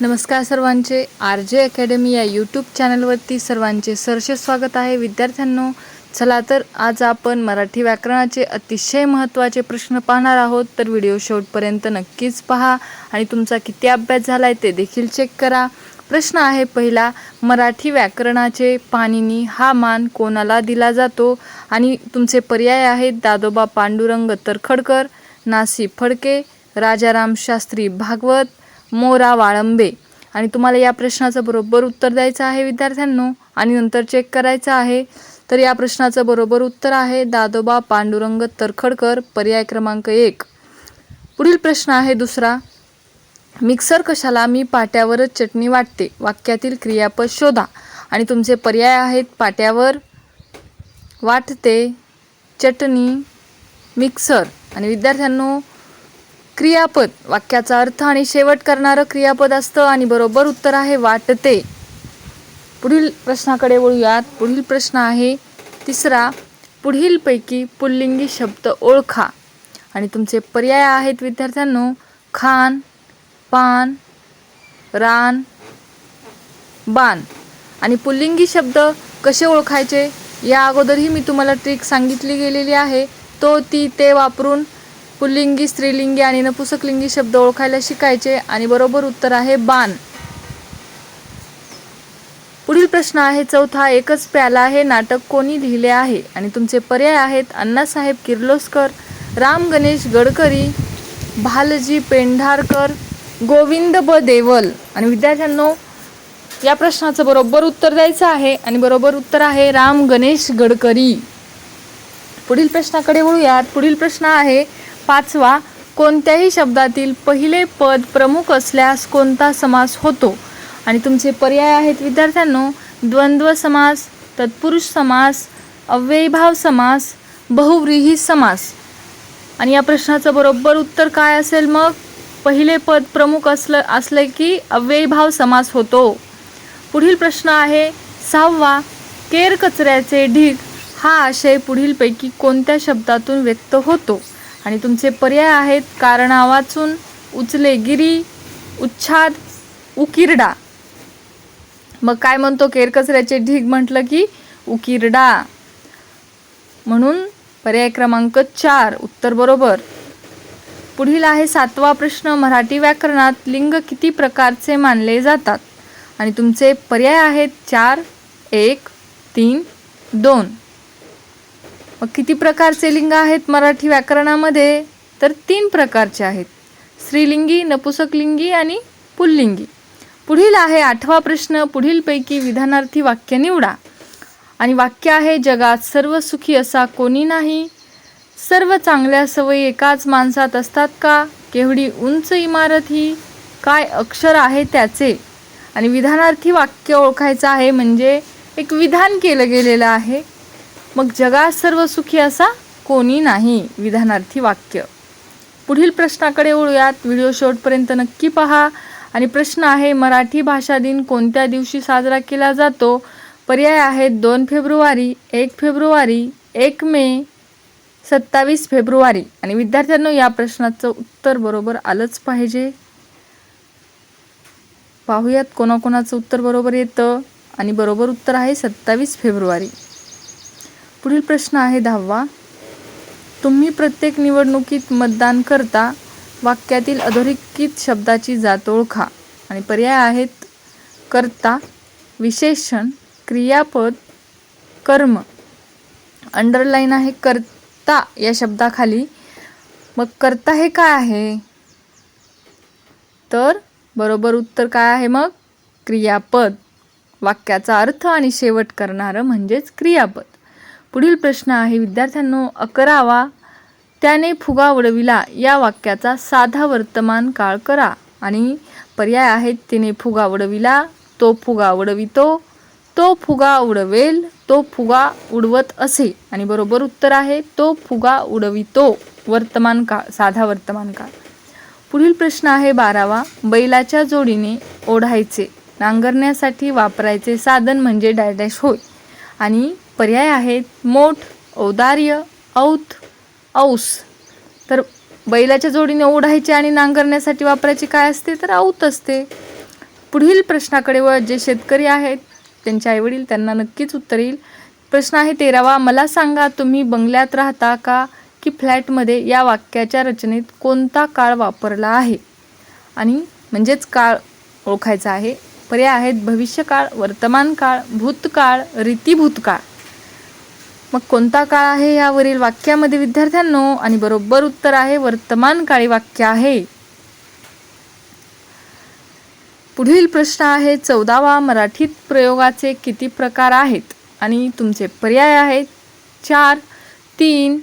नमस्कार सर्वांचे. R J academy या यूट्यूब चॅनलवरती सर्वांचे सरसे स्वागत आहे. विद्यार्थ्यांनो चला तर आज आपण मराठी व्याकरणाचे अतिशय महत्त्वाचे प्रश्न पाहणार आहोत. तर व्हिडिओ शेवटपर्यंत नक्कीच पहा आणि तुमचा किती अभ्यास झाला आहे ते देखील चेक करा. प्रश्न आहे पहिला मराठी व्याकरणाचे पाणिनी हा मान कोणाला दिला जातो? आणि तुमचे पर्याय आहेत दादोबा पांडुरंग तरखडकर नासी फडके राजाराम शास्त्री भागवत मोरा वाळंबे. आणि तुम्हाला या प्रश्नाचं बरोबर उत्तर द्यायचं आहे विद्यार्थ्यांनो. आणि नंतर चेक करायचं आहे. तर या प्रश्नाचं बरोबर उत्तर आहे दादोबा पांडुरंग तरखडकर पर्याय क्रमांक एक. पुढील प्रश्न आहे दुसरा. मिक्सर कशाला मी पाट्यावरच चटणी वाटते? वाक्यातील क्रियापद शोधा. आणि तुमचे पर्याय आहेत पाट्यावर वाटते चटणी मिक्सर. आणि विद्यार्थ्यांनो क्रियापद. वाक्याचा अर्थ आणि शेवट करणारं क्रियापद असतं आणि बरोबर उत्तर आहे वाटते. पुढील प्रश्नाकडे वळूयात. पुढील प्रश्न आहे तिसरा. पुढीलपैकी पुल्लिंगी शब्द ओळखा. आणि तुमचे पर्याय आहेत विद्यार्थ्यांनो. खान पान रान बाण आणि पुल्लिंगी शब्द कसे ओळखायचे? या अगोदरही मी तुम्हाला ट्रिक सांगितली गेलेली आहे. तो ती ते वापरून पुल्लिंगी स्त्रीलिंगी आणि नपुसकलिंगी शब्द ओळखायला शिकायचे आणि बरोबर उत्तर आहे बाण. पुढील प्रश्न आहे चौथा एकच प्याला हे नाटक कोणी लिहिले आहे? आणि तुमचे पर्याय आहेत अण्णासाहेब किर्लोस्कर राम गणेश गडकरी भालजी पेंढारकर गोविंद ब. देवल. आणि विद्यार्थ्यांनो या प्रश्नाचं बरोबर उत्तर द्यायचं आहे आणि बरोबर उत्तर आहे राम गणेश गडकरी. पुढील प्रश्नाकडे वळूयात. पुढील प्रश्न आहे पाचवा कोणत्याही शब्दातील पहिले पद प्रमुख असल्यास कोणता समास होतो? आणि तुमचे पर्याय आहेत विद्यार्थ्यांनो द्वंद्व समास तत्पुरुष समास अव्ययीभाव समास बहुव्रीही समास. आणि या प्रश्नाचं बरोबर उत्तर काय असेल मग? पहिले पद प्रमुख असलं असले की अव्ययीभाव समास होतो. पुढील प्रश्न आहे सहावा केर कचऱ्याचे ढीग हा आशय पुढीलपैकी कोणत्या शब्दातून व्यक्त होतो? आणि तुमचे पर्याय आहेत कारणा वाचून उचले गिरी उच्छाद उकिरडा. मग काय म्हणतो केर कचऱ्याचे ढीग? म्हटलं की उकिरडा. म्हणून पर्याय क्रमांक चार उत्तर बरोबर. पुढील आहे सातवा प्रश्न. मराठी व्याकरणात लिंग किती प्रकारचे मानले जातात? आणि तुमचे पर्याय आहेत चार एक तीन दोन. मग किती प्रकारचे लिंग आहेत मराठी व्याकरणामध्ये? तर तीन प्रकारचे आहेत. स्त्रीलिंगी नपुसकलिंगी आणि पुल्लिंगी. पुढील आहे आठवा प्रश्न. पुढीलपैकी विधानार्थी वाक्य निवडा. आणि वाक्य आहे जगात सर्व सुखी असा कोणी नाही? सर्व चांगल्या सवयी एकाच माणसात असतात का? केवढी उंच इमारत ही? काय अक्षर आहे त्याचे? आणि विधानार्थी वाक्य ओळखायचं आहे म्हणजे एक विधान केलं गेलेलं आहे. मग जगात सर्व सुखी असा कोणी नाही विधानार्थी वाक्य. पुढील प्रश्नाकडे वळूयात. व्हिडिओ शेवटपर्यंत नक्की पहा. आणि प्रश्न आहे मराठी भाषा दिन कोणत्या दिवशी साजरा केला जातो? पर्याय आहेत दोन फेब्रुवारी एक फेब्रुवारी एक मे सत्तावीस फेब्रुवारी. आणि विद्यार्थ्यांनो या प्रश्नाचं उत्तर बरोबर आलंच पाहिजे. पाहूयात कोणाकोणाचं उत्तर बरोबर येतं. आणि बरोबर उत्तर आहे सत्तावीस फेब्रुवारी. पुढील प्रश्न आहे दहावा. तुम्ही प्रत्येक निवडणुकीत मतदान करता वाक्यातील अधोरेखित शब्दाची जात ओळखा आणि पर्याय आहेत कर्ता विशेषण क्रियापद कर्म. अंडरलाईन आहे कर्ता या शब्दाखाली. मग कर्ता हे काय आहे? तर बरोबर उत्तर काय आहे मग? क्रियापद. वाक्याचा अर्थ आणि शेवट करणारं म्हणजेच क्रियापद. पुढील प्रश्न आहे विद्यार्थ्यांनो अकरावा. त्याने फुगा उडविला. या वाक्याचा साधा वर्तमान काळ करा. आणि पर्याय आहेत तिने फुगा उडविला तो फुगा उडवितो तो फुगा उडवेल तो फुगा उडवत असे. आणि बरोबर उत्तर आहे तो फुगा उडवितो. वर्तमान काळ साधा वर्तमान काळ. पुढील प्रश्न आहे बारावा. बैलाच्या जोडीने ओढायचे. नांगरण्यासाठी वापरायचे साधन म्हणजे डॅडॅश होय. आणि पर्याय आहेत. मोठ औदार्य औत औस. तर बैलाच्या जोडीने ओढायचे आणि नांगरण्यासाठी वापरायचे काय असते? तर औत असते. पुढील प्रश्नाकडे व जे शेतकरी आहेत त्यांचे आईवडील त्यांना नक्कीच उत्तर येईल. प्रश्न आहे तेरावा मला सांगा तुम्ही बंगल्यात राहता का? की फ्लॅटमध्ये? या वाक्याच्या रचनेत कोणता काळ वापरला आहे? आणि म्हणजेच काळ ओळखायचा आहे. पर्याय आहेत भविष्यकाळ वर्तमान काळ भूतकाळ रीतीभूतकाळ. मग कोणता काळ आहे यावरील वाक्यामध्ये विद्यार्थ्यांनो? आणि बरोबर उत्तर आहे वर्तमान काळी वाक्य आहे. पुढील प्रश्न आहे चौदावा मराठीत प्रयोगाचे किती प्रकार आहेत? आणि तुमचे पर्याय आहेत. चार तीन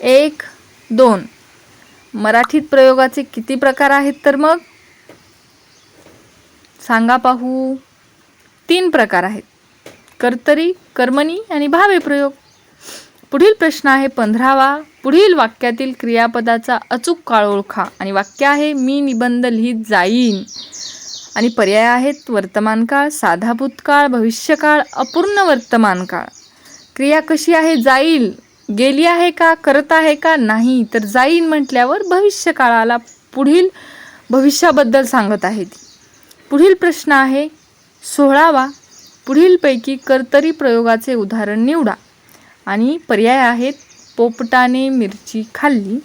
एक दोन. मराठीत प्रयोगाचे किती प्रकार आहेत तर मग? सांगा पाहू. तीन प्रकार आहेत. कर्तरी कर्मणी आणि भावे प्रयोग. पुढील प्रश्न आहे पंधरावा. पुढील वाक्यातील क्रियापदाचा अचूक काळ ओळखा आणि वाक्य आहे मी निबंध लिहित जाईन. आणि पर्याय आहेत वर्तमान काळ साधा भूतकाळ भविष्यकाळ अपूर्ण वर्तमान काळ. क्रिया कशी आहे? जाईल. गेली आहे का? करत आहे का? नाही. तर जाईन म्हटल्यावर भविष्यकाळाला पुढील भविष्याबद्दल सांगत आहे ती. पुढील प्रश्न आहे सोळावा. पुढीलपैकी कर्तरी प्रयोगाचे उदाहरण निवडा. आणि पर्याय आहेत पोपटाने मिरची खाल्ली.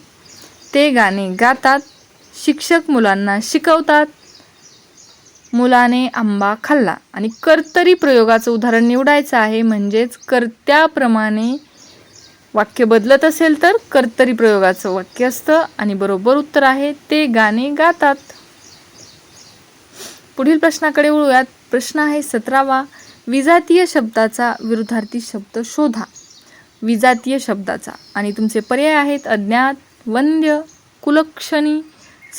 ते गाणे गातात शिक्षक मुलांना शिकवतात. मुलाने आंबा खाल्ला. आणि कर्तरी प्रयोगाचं उदाहरण निवडायचं आहे म्हणजेच कर्त्याप्रमाणे वाक्य बदलत असेल तर कर्तरी प्रयोगाचं वाक्य असतं. आणि बरोबर उत्तर आहे ते गाणे गातात. पुढील प्रश्नाकडे वळूयात. प्रश्न आहे सतरावा. विजातीय शब्दाचा विरुद्धार्थी शब्द शोधा. विजातीय शब्दाचा. आणि तुमचे पर्याय आहेत अज्ञात वंद्य कुलक्षणी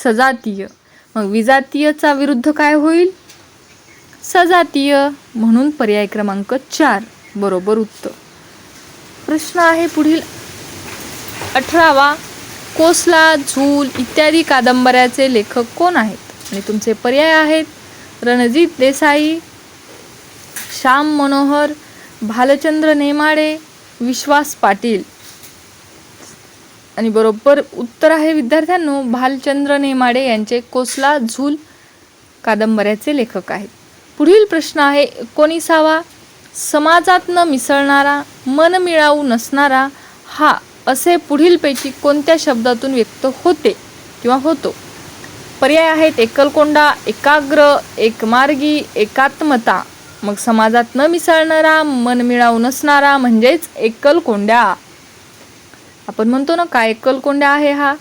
सजातीय. मग विजातीयचा विरुद्ध काय होईल? सजातीय म्हणून पर्याय क्रमांक चार. बरोबर उत्तर. प्रश्न आहे पुढील अठरावा. कोसला झूल इत्यादी कादंबऱ्याचे लेखक कोण आहेत? आणि तुमचे पर्याय आहेत रणजित देसाई श्याम मनोहर भालचंद्र नेमाडे विश्वास पाटील. आणि बरोबर उत्तर आहे विद्यार्थ्यांनो भालचंद्र नेमाडे यांचे कोसला झूल कादंबऱ्याचे लेखक आहेत. पुढील प्रश्न आहे एकोणीसावा समाजात न मिसळणारा मन मिळावू नसणारा हा असे पुढीलपैकी कोणत्या शब्दातून व्यक्त होते किंवा होतो? पर्याय आहेत एकलकोंडा एकाग्र एकमार्गी एकात्मता. मग समाजात न मिसळणारा मन मिळावू नसणारा म्हणजेच एकलकोंड्या आपण म्हणतो ना काय एकलकोंड्या आहे हा?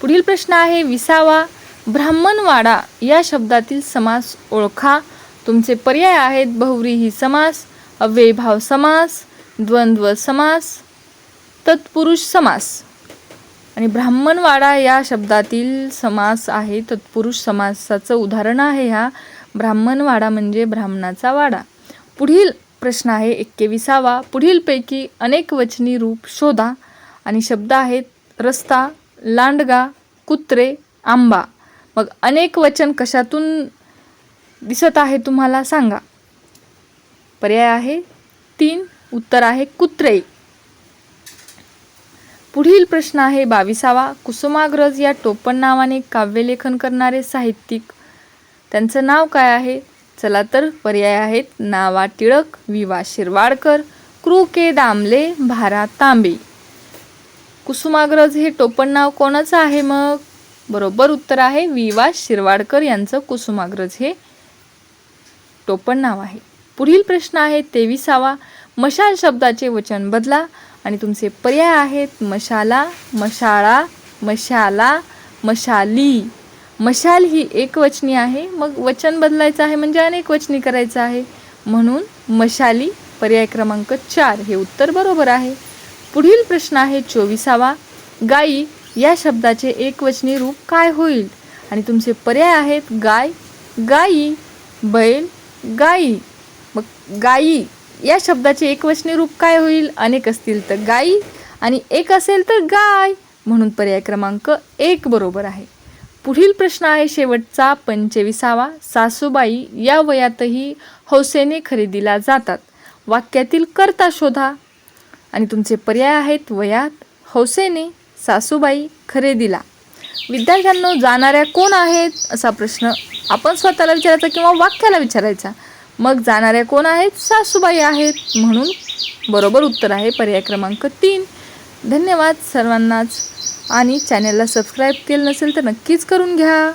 पुढील प्रश्न आहे विसावा ब्राह्मणवाडा या शब्दातील समास ओळखा. तुमचे पर्याय आहेत बहुव्रीही समास अव्ययभाव समास द्वंद्व समास तत्पुरुष समास. आणि ब्राह्मणवाडा या शब्दातील समास आहे तत्पुरुष समासाचं उदाहरण आहे हा. ब्राह्मणवाडा म्हणजे ब्राह्मणाचा वाडा. पुढील प्रश्न आहे एक्केविसावा. पुढीलपैकी अनेक वचनी रूप शोधा आणि शब्द आहेत रस्ता लांडगा कुत्रे आंबा. मग अनेक वचन कशातून दिसत आहे तुम्हाला सांगा. पर्याय आहे तीन. उत्तर आहे कुत्रे. पुढील प्रश्न आहे बाविसावा. कुसुमाग्रज या टोपण नावाने काव्यलेखन करणारे साहित्यिक त्यांचं नाव काय आहे? चला तर पर्याय आहेत नावा टिळक विवा शिरवाडकर क्रू के दामले भारा तांबे. कुसुमाग्रज हे टोपण नाव कोणाचं आहे मग? बरोबर उत्तर आहे विवा शिरवाडकर यांचं कुसुमाग्रज हे टोपण नाव आहे. पुढील प्रश्न आहे तेविसावा. मशाल शब्दाचे वचन बदला आणि तुमचे पर्याय आहेत मशाला मशाळा मशाला मशाली. मशाल ही एक वचनी आहे. मग वचन बदलायचं आहे म्हणजे अनेक वचनी करायचं आहे. म्हणून मशाली पर्याय क्रमांक चार हे उत्तर बरोबर आहे. पुढील प्रश्न आहे चोवीसावा. गाई या शब्दाचे एकवचनी रूप काय होईल? आणि तुमचे पर्याय आहेत गाय गाई बैल गाई. मग गाई या शब्दाचे एकवचनी रूप काय होईल? अनेक असतील तर गाई आणि एक असेल तर गाय. म्हणून पर्याय क्रमांक एक बरोबर आहे. पुढील प्रश्न आहे शेवटचा. पंचेविसावा. सासूबाई या वयातही हौसेने खरेदीला जातात. वाक्यातील करता शोधा. आणि तुमचे पर्याय आहेत वयात हौसेने सासूबाई खरेदीला. विद्यार्थ्यांनो जाणाऱ्या कोण आहेत? असा प्रश्न आपण स्वतःला विचारायचा किंवा वाक्याला विचारायचा. मग जाणाऱ्या कोण आहेत? सासूबाई आहेत. म्हणून बरोबर उत्तर आहे पर्याय क्रमांक तीन. धन्यवाद सर्वांनाच. आणि चॅनलला सबस्क्राईब केलं नसेल तर नक्कीच करून घ्या.